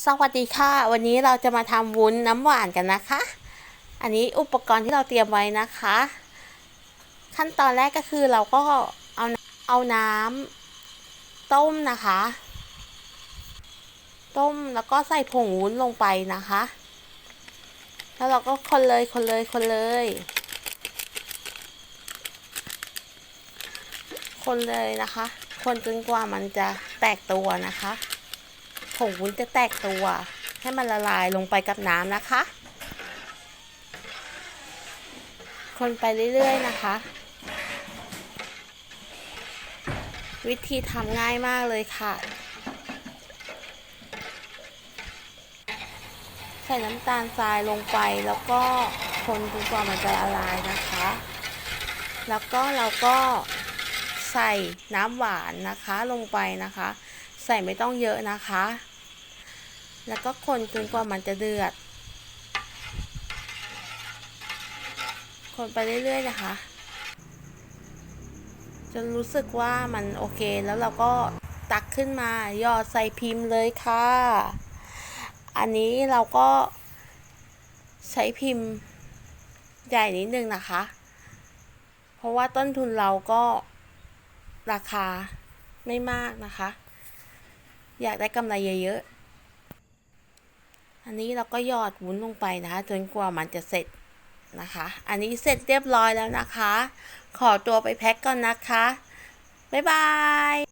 สวัสดีค่ะ วันนี้เราจะมาทำวุ้นน้ำหวานกันนะคะ อันนี้อุปกรณ์ที่เราเตรียมไว้นะคะ ขั้นตอนแรกก็คือเราก็เอาเอาน้ำต้มนะคะ ต้มแล้วก็ใส่ผงวุ้นลงไปนะคะ แล้วเราก็คนเลยคนเลยคนเลย คนเลยนะคะ คนจนกว่ามันจะแตกตัวนะคะ ผงวุ้นจะแตกตัว ให้มันละลายลงไปกับน้ำนะคะ คนไปเรื่อยๆนะคะ วิธีทำง่ายมากเลยค่ะ ใส่น้ำตาลทรายลงไปแล้วก็คนจนกว่ามันจะละลายนะคะ แล้วก็เราก็ใส่น้ำหวานนะคะลงไปนะคะ ใส่ไม่ต้องเยอะนะคะ แล้วก็คนจนกว่ามันจะเดือด คนไปเรื่อยๆนะคะ จนรู้สึกว่ามันโอเคแล้วเราก็ตักขึ้นมาหยอดใส่พิมพ์เลยค่ะ อันนี้เราก็ใช้พิมพ์ใหญ่นิดนึงนะคะ เพราะว่าต้นทุนเราก็ราคาไม่มากนะคะ อยากได้กำไรเยอะๆ อันนี้เราก็หยอดวุ้นลงไปนะคะจนกว่ามันจะเสร็จนะคะ อันนี้เสร็จเรียบร้อยแล้วนะคะ ขอตัวไปแพ็คก่อนนะคะ บ๊ายบาย